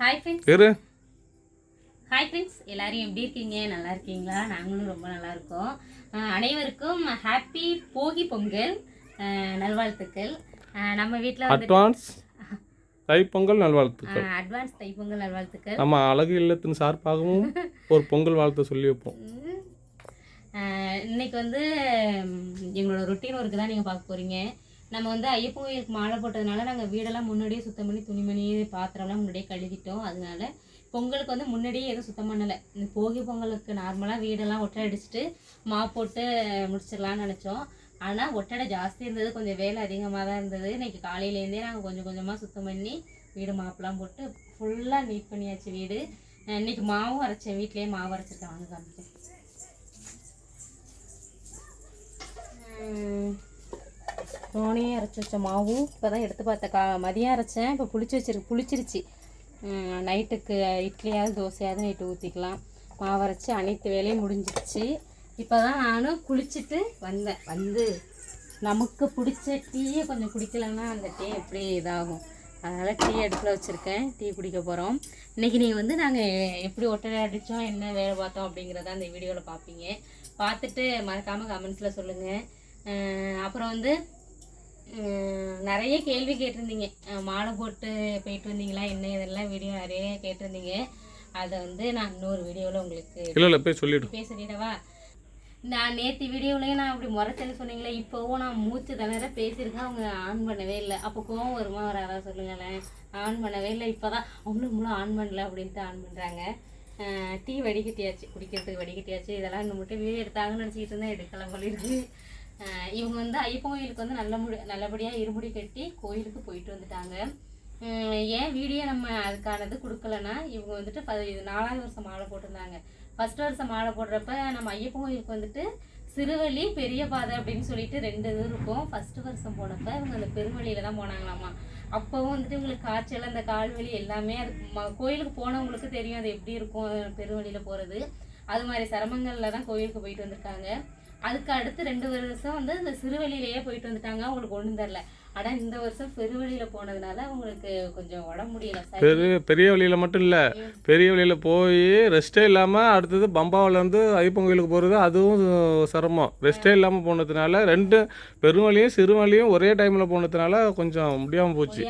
Hi friends இரு. Hi friends எல்லாரும் எப்படி இருக்கீங்க? நல்லா இருக்கீங்களா? நாங்களும் ரொம்ப நல்லா இருக்கோம். அனைவருக்கும் ஹாப்பி போகி பொங்கல் நல்வாழ்த்துக்கள். நம்ம வீட்டில் அட்வான்ஸ் தைப்பொங்கல் நல்வாழ்த்துக்கள். அட்வான்ஸ் தைப்பொங்கல் நல்வாழ்த்துக்கள். நம்ம அழகு இல்லத்தின் சார்பாகவும் ஒரு பொங்கல் வாழ்த்து சொல்லி வைப்போம். இன்னைக்கு வந்து எங்களோட ரொட்டீன் ஒர்க்கு தான் நீங்கள் பார்க்க போகிறீங்க நம்ம வந்து ஐயப்பன் கோயிலுக்கு மாலை போட்டதுனால நாங்கள் வீடெல்லாம் முன்னாடியே சுத்தம் பண்ணி துணிமணி பாத்திரம்லாம் முன்னாடியே கழுவிட்டோம். அதனால பொங்கலுக்கு வந்து முன்னாடியே எதுவும் சுத்தம் பண்ணலை. இந்த போகி பொங்கலுக்கு நார்மலாக வீடெல்லாம் ஒட்டடை அடிச்சுட்டு மா போட்டு முடிச்சிடலாம்னு நினச்சோம். ஆனால் ஒட்டடை ஜாஸ்தி இருந்தது கொஞ்சம் வேலை அதிகமாக தான் இருந்தது. இன்னைக்கு காலையிலேருந்தே நாங்கள் கொஞ்சம் கொஞ்சமாக சுத்தம் பண்ணி வீடு மாப்பெல்லாம் போட்டு ஃபுல்லாக நீட் பண்ணியாச்சு வீடு. இன்னைக்கு மாவும் அரைச்சேன் வீட்லேயே மாவு அரைச்சிருக்கேன். வாங்க காமிச்சேன் தோனையே அரைச்சி வச்ச மாவும் இப்போ தான் எடுத்து பார்த்த கா மதியம் அரைச்சேன். இப்போ புளிச்சு வச்சிருக்கு புளிச்சிருச்சு. நைட்டுக்கு இட்லியாவது தோசையாவது நைட்டு ஊற்றிக்கலாம் மாவு அரைச்சி அனைத்து வேலையும் முடிஞ்சிருச்சு. இப்போ தான் நானும் குளிச்சுட்டு வந்தேன். வந்து நமக்கு பிடிச்ச டீயை கொஞ்சம் குடிக்கலன்னா அந்த டீ அப்படியே இதாகும். அதனால் டீ அடுப்பில் வச்சுருக்கேன். டீ குடிக்க போகிறோம் இன்றைக்கி நீங்கள் வந்து நாங்கள் எப்படி ஒட்டடை அடித்தோம் என்ன வேலை பார்த்தோம் அப்படிங்கிறத அந்த வீடியோவில் பார்ப்பீங்க. பார்த்துட்டு மறக்காமல் கமெண்ட்ஸில் சொல்லுங்கள் அப்புறம் வந்து நிறைய கேள்வி கேட்டிருந்தீங்க. மாலை போட்டு போயிட்டு வந்தீங்களா? என்ன இதெல்லாம் வீடியோ நிறைய கேட்டிருந்தீங்க. அதை வந்து நான் இன்னொரு வீடியோவில் உங்களுக்கு இல்லை இல்லை போய் சொல்லிவிடு பேச சொல்லிடவா நான் நேற்று வீடியோவிலையும் நான் அப்படி முறைச்சேன்னு சொன்னீங்களே இப்போவும் நான் மூச்சு திணற பேசியிருக்கேன். அவங்க ஆன் பண்ணவே இல்லை. அப்போ கோவம் வருமா? வராதா சொல்லுங்களேன். ஆன் பண்ணவே இல்லை. இப்போ தான் அவங்களும் முழும் ஆன் பண்ணல அப்படின்ட்டு ஆன் பண்ணுறாங்க டீ வடிகட்டியாச்சு குடிக்கிறதுக்கு வடிகட்டியாச்சு. இதெல்லாம் இன்னும் மட்டும் வீடியோ எடுத்தாங்கன்னு நினச்சிக்கிட்டு இருந்தேன். எடுக்கலாம் போல இருக்கு. அஹ் இவங்க வந்து ஐயப்பன் கோயிலுக்கு வந்து நல்ல முடி நல்லபடியாக இருமுடி கட்டி கோயிலுக்கு போயிட்டு வந்துட்டாங்க. ஏன் வீடியோ நம்ம அதுக்கானது கொடுக்கலன்னா இவங்க வந்துட்டு பதி இது நாலாவது வருஷம் மாலை போட்டிருந்தாங்க. ஃபஸ்ட் வருஷம் மாலை போடுறப்ப நம்ம ஐயப்பன் கோயிலுக்கு வந்துட்டு சிறுவழி பெரிய பாதை அப்படின்னு சொல்லிட்டு ரெண்டு இது இருக்கும். ஃபர்ஸ்ட் வருஷம் போனப்ப இவங்க அந்த பெருவழியில தான் போனாங்களாமா. அப்போவும் வந்துட்டு இவங்களுக்கு காய்ச்சல் அந்த கால்வலி எல்லாமே அது ம- கோயிலுக்கு போனவங்களுக்கு தெரியும் அது எப்படி இருக்கும் பெருவழியில போகிறது அது மாதிரி சிரமங்களில் தான் கோயிலுக்கு போயிட்டு வந்திருக்காங்க. அதுக்கு அடுத்து ரெண்டு வருஷம் வந்து இந்த சிறுவழியிலேயே போயிட்டு வந்துட்டாங்க. அவங்களுக்கு ஒன்றும் தெரில ஆனால் இந்த வருஷம் பெருவழியில போனதுனால அவங்களுக்கு கொஞ்சம் உடம்பு முடியல. பெரிய பெரிய வழியில் மட்டும் இல்லை. பெரிய வழியில் போய் ரெஸ்ட்டே இல்லாமல் அடுத்தது பம்பாவிலேருந்து ஐப்பன் கோயிலுக்கு போகிறது அதுவும் சிரமம். ரெஸ்ட்டே இல்லாமல் போனதுனால ரெண்டு பெருவழியும் சிறுவழியும் ஒரே டைமில் போனதுனால கொஞ்சம் முடியாமல் போச்சு.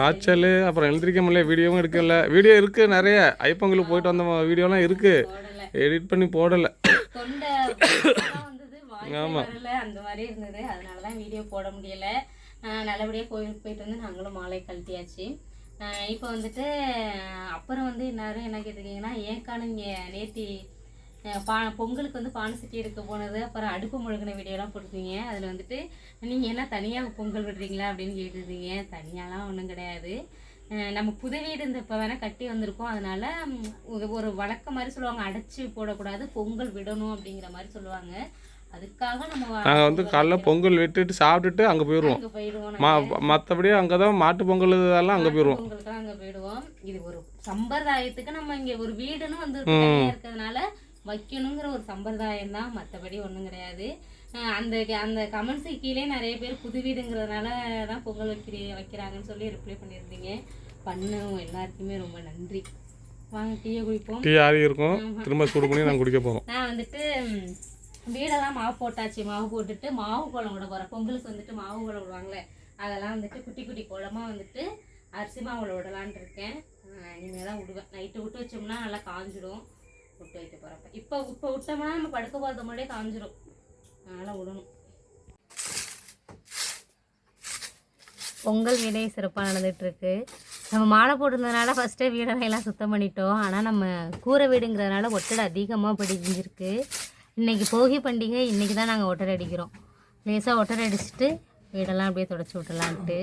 காய்ச்சல் அப்புறம் எழுந்திரிக்க முடியல வீடியோவும் எடுக்கல. வீடியோ இருக்குது நிறைய. ஐப்பங்களுக்கு போயிட்டு வந்த வீடியோலாம் இருக்குது எடிட் பண்ணி போடலை. தொண்டை வந்தது. வரல. அந்த மாதிரி இருந்தது. அதனால தான் வீடியோ போட முடியல. நல்லபடியா கோயிலுக்கு போயிட்டு வந்து நாங்களும் மாலை கழட்டியாச்சு. ஆஹ் இப்போ வந்துட்டு அப்புறம் வந்து எல்லாரும் என்ன கேட்டிருக்கீங்கன்னா ஏன்க்கா நீங்கள் நேத்தி பா பொங்கலுக்கு வந்து பானை சட்டி எடுக்க போனது அப்புறம் அடுப்பு முழுகின வீடியோலாம் போட்டிருக்கீங்க. அதில் வந்துட்டு நீங்கள் என்ன தனியாக பொங்கல் விடுறீங்களா அப்படின்னு கேட்டிருந்தீங்க. தனியாலாம் ஒன்றும் கிடையாது. நம்ம புது வீடு இந்த இப்போ வேணால் கட்டி வந்திருக்கோம். அதனால ஒரு வழக்கம் மாதிரி சொல்லுவாங்க. அடைச்சி போடக்கூடாது பொங்கல் விடணும் அப்படிங்கிற மாதிரி சொல்லுவாங்க. அதுக்காக நம்ம நாங்கள் வந்து காலைல பொங்கல் விட்டுட்டு சாப்பிட்டுட்டு அங்கே போயிடுவோம். மா மற்றபடி அங்கே தான் மாட்டு பொங்கல் இதெல்லாம் அங்கே போயிடுவோம். பொங்கலுக்கு அங்கே போயிடுவோம். இது ஒரு சம்பிரதாயத்துக்கு நம்ம இங்கே ஒரு வீடுன்னு வந்து இருக்கிறதுனால வைக்கணுங்கிற ஒரு சம்பிரதாயம் தான் மற்றபடி ஒன்றும் கிடையாது. அந்த அந்த கமெண்ட்ஸுக்கு கீழே நிறைய பேர் புது வீடுங்கிறதுனால தான் பொங்கல் வைக்கிறீ வைக்கிறாங்கன்னு சொல்லி ரிப்ளை பண்ணியிருந்தீங்க. பண்ணுவோம் எல்லாருக்குமே ரொம்ப நன்றி. வாங்க டீயை குடிப்போம். டீ ஆறி இருக்கும். திரும்ப சூடு பண்ணி நாங்கள் குடிக்க போகிறோம் நான் வந்துட்டு வீடெல்லாம் மாவு போட்டாச்சு. மாவு போட்டுட்டு மாவு கோலம் விட போகிறேன் பொங்கலுக்கு வந்துட்டு மாவு கோலம் விடுவாங்களே அதெல்லாம் வந்துட்டு குட்டி குட்டி கோலமாக வந்துட்டு அரிசி மாவில் விடலான்ட்டு இருக்கேன். இனிமேல் தான் விடுவேன். நைட்டு விட்டு வச்சோம்னா நல்லா காஞ்சிடும். விட்டு வைக்க போகிறப்ப இப்போ இப்போ விட்டோம்னா நம்ம படுக்க போகிறது முன்னாடியே காஞ்சிடும் அதனால் விடணும் பொங்கல் வீடே சிறப்பாக நடந்துகிட்ருக்கு நம்ம மாலை போட்டிருந்ததுனால ஃபஸ்ட்டே வீடெல்லாம் எல்லாம் சுத்தம் பண்ணிட்டோம். ஆனால் நம்ம கூரை வீடுங்கிறதுனால ஒட்டடை அதிகமாக படிஞ்சிருக்கு. இன்றைக்கி போகி பண்டிகை இன்றைக்கி தான் நாங்கள் ஒட்டடை அடிக்கிறோம். லேசாக ஒட்டடை அடிச்சுட்டு வீடெல்லாம் அப்படியே தொடச்சி விட்டுலான்ட்டு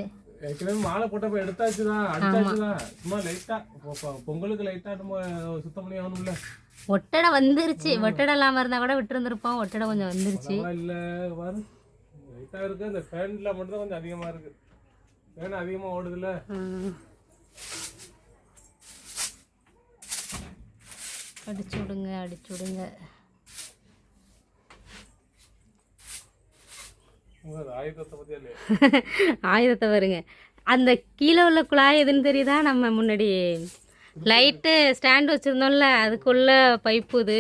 ஏற்கனவே மாலை போட்டப்ப எடுத்தாச்சு தான் அடிச்சாச்சு தான் சும்மா லைட்டாக பொங்கலுக்கு லைட்டாக நம்ம சுத்தம் பண்ணி ஆகணும்ல. ஒட்டடை வந்துருச்சு. ஒட்டடை இல்லாமல் இருந்தால் கூட விட்டுருந்துருப்போம். ஒட்டடை கொஞ்சம் வந்துருச்சு. இல்லை பாரு லைட்டாக இருக்குது அந்த ஃபேனில் மட்டும் கொஞ்சம் அதிகமாக இருக்குது ஃபேன் அதிகமாக ஓடுதுல்ல. அடிச்சு விடுங்க அடிச்சு விடுங்க. ஆயுதத்தை வருங்க. அந்த கீழே உள்ள குழாய் எதுன்னு தெரியுதா? நம்ம முன்னாடி லைட்டு ஸ்டாண்ட் வச்சுருந்தோம்ல அதுக்குள்ளே பைப்பு இது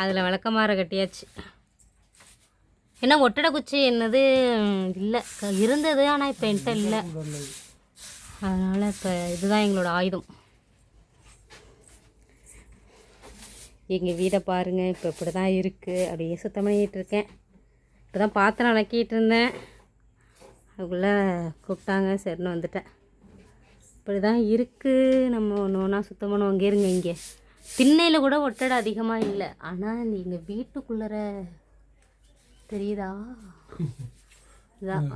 அதில் விளக்கமாற கட்டியாச்சு. என்ன ஒட்டடை குச்சி என்னது? இல்லை இருந்தது ஆனால் இப்போ என்கிட்ட இல்லை. அதனால் இப்போ இதுதான் எங்களோட ஆயுதம். எங்கள் வீடை பாருங்கள் இப்போ இப்படி தான் இருக்குது அப்படியே சுத்தம் பண்ணிக்கிட்டு இருக்கேன். இப்போ தான் பாத்திரம் விளக்கிட்டு இருந்தேன். அதுக்குள்ளே கூப்பிட்டாங்க சரின்னு வந்துட்டேன். இப்படி தான் இருக்குது நம்ம ஒன்று ஒன்றா சுத்தம் பண்ணுவோம். இங்கே இருங்க இங்கே. திண்ணையில் கூட ஒட்டடை அதிகமாக இல்லை. ஆனால் எங்கள் வீட்டுக்குள்ளற தெரியுதா? இதான்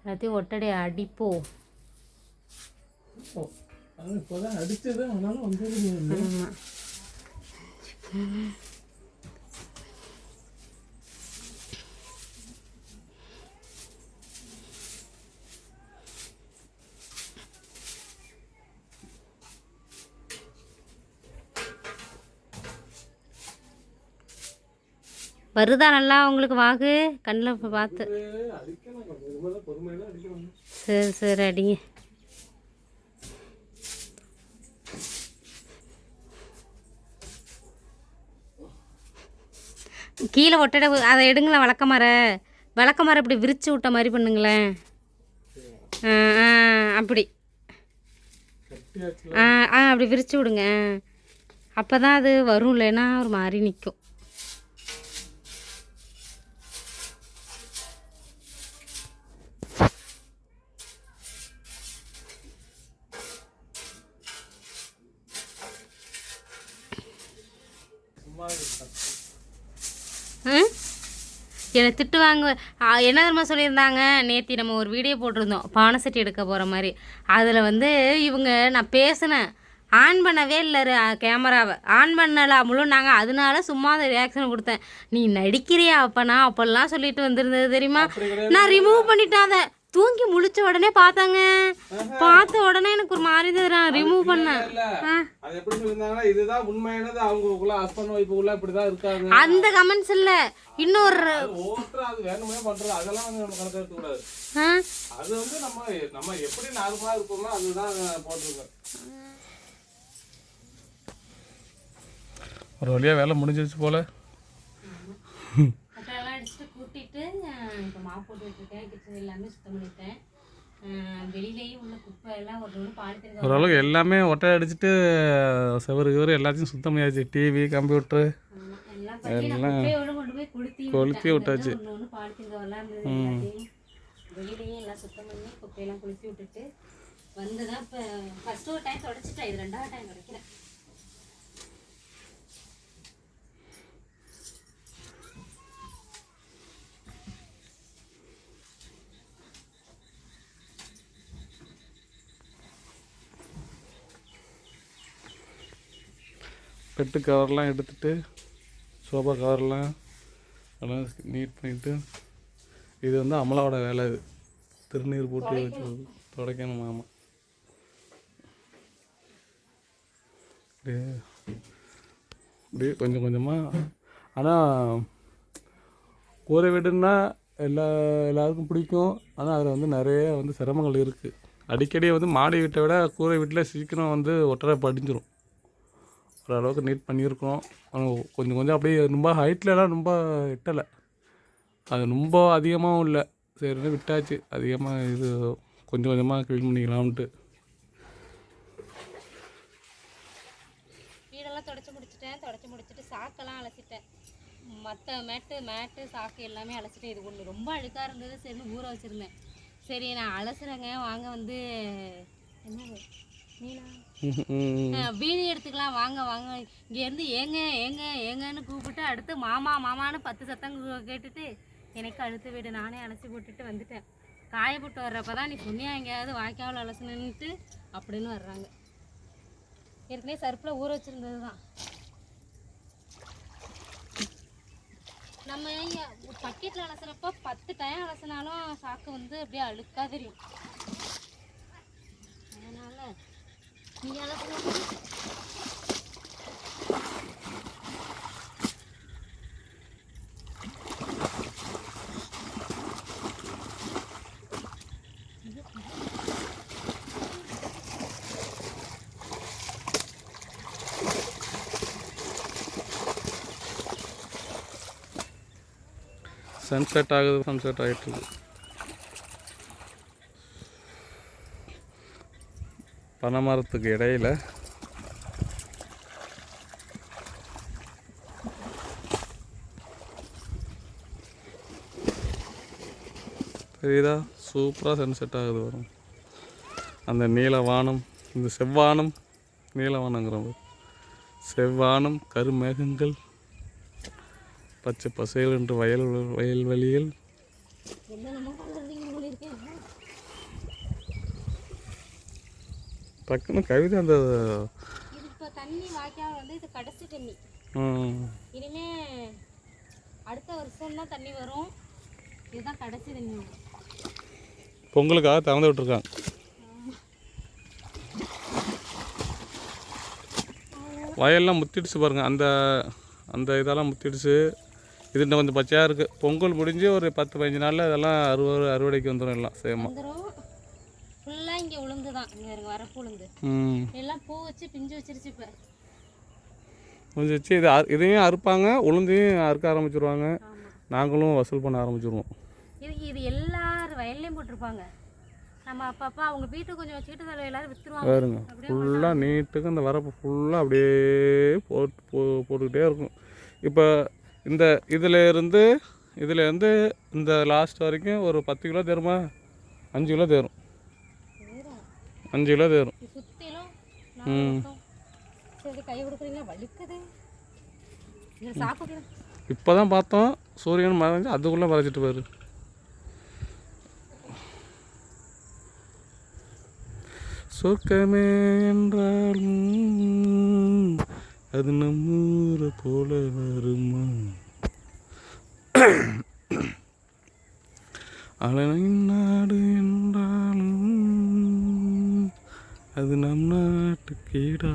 எல்லாத்தையும் ஒட்டடையை அடிப்போம் இப்போதான் அடிச்சது. ஆனாலும் வந்து வருதா நல்லா உங்களுக்கு வாகு? கண்ணில் பார்த்து சரி சரி அடிங்க. கீழே ஒட்டடை அதை எடுங்களேன் விளக்கமாற விளக்கமாற இப்படி விரித்து விட்ட மாதிரி பண்ணுங்களேன். அப்படி. ஆ ஆ அப்படி விரித்து விடுங்க. அப்போ தான் அது வரும் இல்லைன்னா ஒரு மாதிரி நிற்கும் என்னை திட்டு வாங்க ஆ, என்ன தெரியுமா சொல்லியிருந்தாங்க? நேத்தி நம்ம ஒரு வீடியோ போட்டிருந்தோம். பானை சட்டி எடுக்க போகிற மாதிரி. அதில் வந்து இவங்க நான் பேசினேன். ஆன் பண்ணவே இல்லை கேமராவை. ஆன் பண்ணல. முழு நாங்கள் அதனால சும்மா அந்த ரியாக்ஷன் கொடுத்தேன். நீ நடிக்கிறியா அப்பனா? அப்பெல்லாம் சொல்லிட்டு வந்திருந்தது தெரியுமா. நான் ரிமூவ் பண்ணிட்டேன் அதை. தூங்கி முழிச்ச உடனே பார்த்தாங்க. பார்த்த உடனே எனக்கு ஒரு மாதிரி நான் ரிமூவ் பண்ணேன். அது எப்படி சொல்லியிருந்தாங்கன்னா இதுதான் உண்மையானது அவங்களுக்குள்ள ஹஸ்பண்ட் ஒய்ஃபுக்குள்ள இப்படிதான் இருக்காங்க. அந்த கமெண்ட்ஸ் இல்லை. இன்னொரு அது ஓட்டுற அது வேணுமே பண்றது அதெல்லாம் வந்து நம்ம கணக்கு எடுக்க கூடாது. அது வந்து நம்ம நம்ம எப்படி நார்மலா இருப்போமோ அதுதான் போட்டிருக்கோம். ஒரு வழியா வேலை முடிஞ்சிருச்சு போல. கூட்டிட்டு இப்போ மாவு போட்டு வச்சுருக்கேன். கிச்சன் எல்லாமே சுத்தம் பண்ணிட்டேன். அஹ் வெளியிலேயும் உள்ள குப்பை எல்லாம் ஒரு பாலித்தீன் ஓரளவுக்கு எல்லாமே ஒட்டை அடிச்சுட்டு செவரு கிவரு எல்லாத்தையும் சுத்தம் பண்ணியாச்சு. டிவி கம்ப்யூட்டரு எல்லாம் கொளுத்தி விட்டாச்சு. பாலித்தீன் கவர்லாம் வெளியிலேயும் எல்லாம் சுத்தம் பண்ணி குப்பையெல்லாம் கொளுத்தி விட்டுட்டு வந்து தான் இப்போ ஃபஸ்ட்டு ஒரு டைம் தொடச்சிட்டேன். இது ரெண்டாவது டைம் தொடக்கிறேன். பெட்டு கவர்லாம் எடுத்துட்டு சோஃபா கவர்லாம் எல்லாம் நீட் பண்ணிட்டு இது வந்து அமலாவோட வேலை இது. திருநீர் போட்டு வச்சு துடைக்கணும் மாமா அப்படியே அப்படியே கொஞ்சம் கொஞ்சமாக ஆனால் கூரை வீடுன்னா எல்லா எல்லாருக்கும் பிடிக்கும். ஆனால் அதில் வந்து நிறைய வந்து சிரமங்கள் இருக்குது அடிக்கடி வந்து மாடி வீட்டை விட கூரை வீட்டில் சீக்கிரம் வந்து ஒட்டரை படிஞ்சிடும் ஓரளவுக்கு நீட் பண்ணியிருக்கோம். கொஞ்சம் கொஞ்சம் அப்படியே ரொம்ப ஹைட்லலாம் ரொம்ப எட்டலை. அது ரொம்ப அதிகமாகவும் இல்லை. சரின்னு விட்டாச்சு. அதிகமாக இது கொஞ்சம் கொஞ்சமாக க்ளீன் பண்ணிக்கலாம்ன்ட்டு. வீடெல்லாம் தொடச்சி முடிச்சிட்டேன். தொடச்சி முடிச்சிட்டு சாக்கெல்லாம் அலசிட்டேன். மற்ற மேட்டு மேட்டு சாக்கு எல்லாமே அலசிட்டேன். இது ஒன்று ரொம்ப அழுக்காக இருந்தது. சரின்னு ஊற வச்சுருந்தேன். சரி நான் அலசுறேங்க. வாங்க வந்து என்ன பீடி எடுத்துக்கலாம். வாங்க வாங்க. இங்கேருந்து ஏங்க ஏங்க ஏங்கன்னு கூப்பிட்டு அடுத்து மாமா மாமான்னு பத்து சத்தம் கேட்டுட்டு எனக்கு அடுத்த வீடு. நானே அலசி போட்டுட்டு வந்துட்டேன். காய போட்டு வர்றப்ப தான் நீ சொன்னியா எங்கேயாவது வாய்க்காவில் அலசணுன்ட்டு அப்படின்னு வர்றாங்க. ஏற்கனவே சர்ப்பில் ஊற வச்சுருந்தது தான் நம்ம பக்கெட்டில் அலசுறப்ப பத்து டைம் அலசினாலும் சாக்கு வந்து அப்படியே அழுக்காக தெரியும். ಸನ್ಸೆಟ್ ಆಗೋದು ಸನ್ಸೆಟ್ ಆಗಿರ್ತದೆ பனைமரத்துக்கு இடையில் தெரியுதா சூப்பராக சன்செட் ஆகுது வரும் அந்த நீல வானம் இந்த செவ்வானம் நீலவானங்கிறவங்க செவ்வானம் கருமேகங்கள் பச்சை பசைகள் என்று வயல் வயல்வெளியில் என்னென்னமோ பண்ணுறீங்க இருக்கேன் டக்குன்னு கவிதை அந்த இப்போ தண்ணி வாய்க்கால் வந்து இது கடைசி தண்ணி. இனிமே அடுத்த வருஷம் தான் தண்ணி வரும். இதுதான் கடைசி தண்ணி. பொங்கலுக்காக திறந்து விட்டுருக்காங்க. வயல்லாம் முத்திடுச்சு பாருங்க. அந்த அந்த இதெல்லாம் முத்திடுச்சு. இது இன்னும் கொஞ்சம் பச்சையாக இருக்குது பொங்கல் முடிஞ்சு ஒரு பத்து பதினஞ்சு நாளில் இதெல்லாம் அறுவடை அறுவடைக்கு வந்துடும் எல்லாம் சேமா. வந்துடும் ஃபுல்லாக இங்கே உளுந்து தான் இங்கே இருங்க வரப்பு உளுந்து எல்லாம் பூ வச்சு பிஞ்சு வச்சிருச்சு இப்போ. கொஞ்சம் வச்சு இது இதையும் அறுப்பாங்க உளுந்தையும் அறுக்க ஆரம்பிச்சிருவாங்க. நாங்களும் வசூல் பண்ண ஆரம்பிச்சிருவோம். இது இது எல்லார் வயல்லையும் போட்டிருப்பாங்க. நம்ம அப்பப்போ அவங்க வீட்டுக்கு கொஞ்சம் வச்சுக்கிட்டு அதில் எல்லாரும் விற்றுருவாங்க பாருங்க ஃபுல்லாக நீட்டுக்கு அந்த வரப்பு ஃபுல்லாக அப்படியே போட்டு போ போட்டுக்கிட்டே இருக்கும். இப்போ இந்த இதில் இருந்து இதில் இருந்து இந்த லாஸ்ட் வரைக்கும் ஒரு பத்து கிலோ தேருமா? அஞ்சு கிலோ தேரும். அஞ்சு கிலோ தேரும். சாப்பிடலாம் இப்போ தான் பார்த்தோம். சூரியன் மறைஞ்சு அதுக்குள்ளே மறைச்சிட்டு போயிரு. சொர்க்கமே என்றாலும் அது நம்மூரை போல வருமா? அழகின் நாடு என்றாலும் அது நம் நாட்டுக்கீடா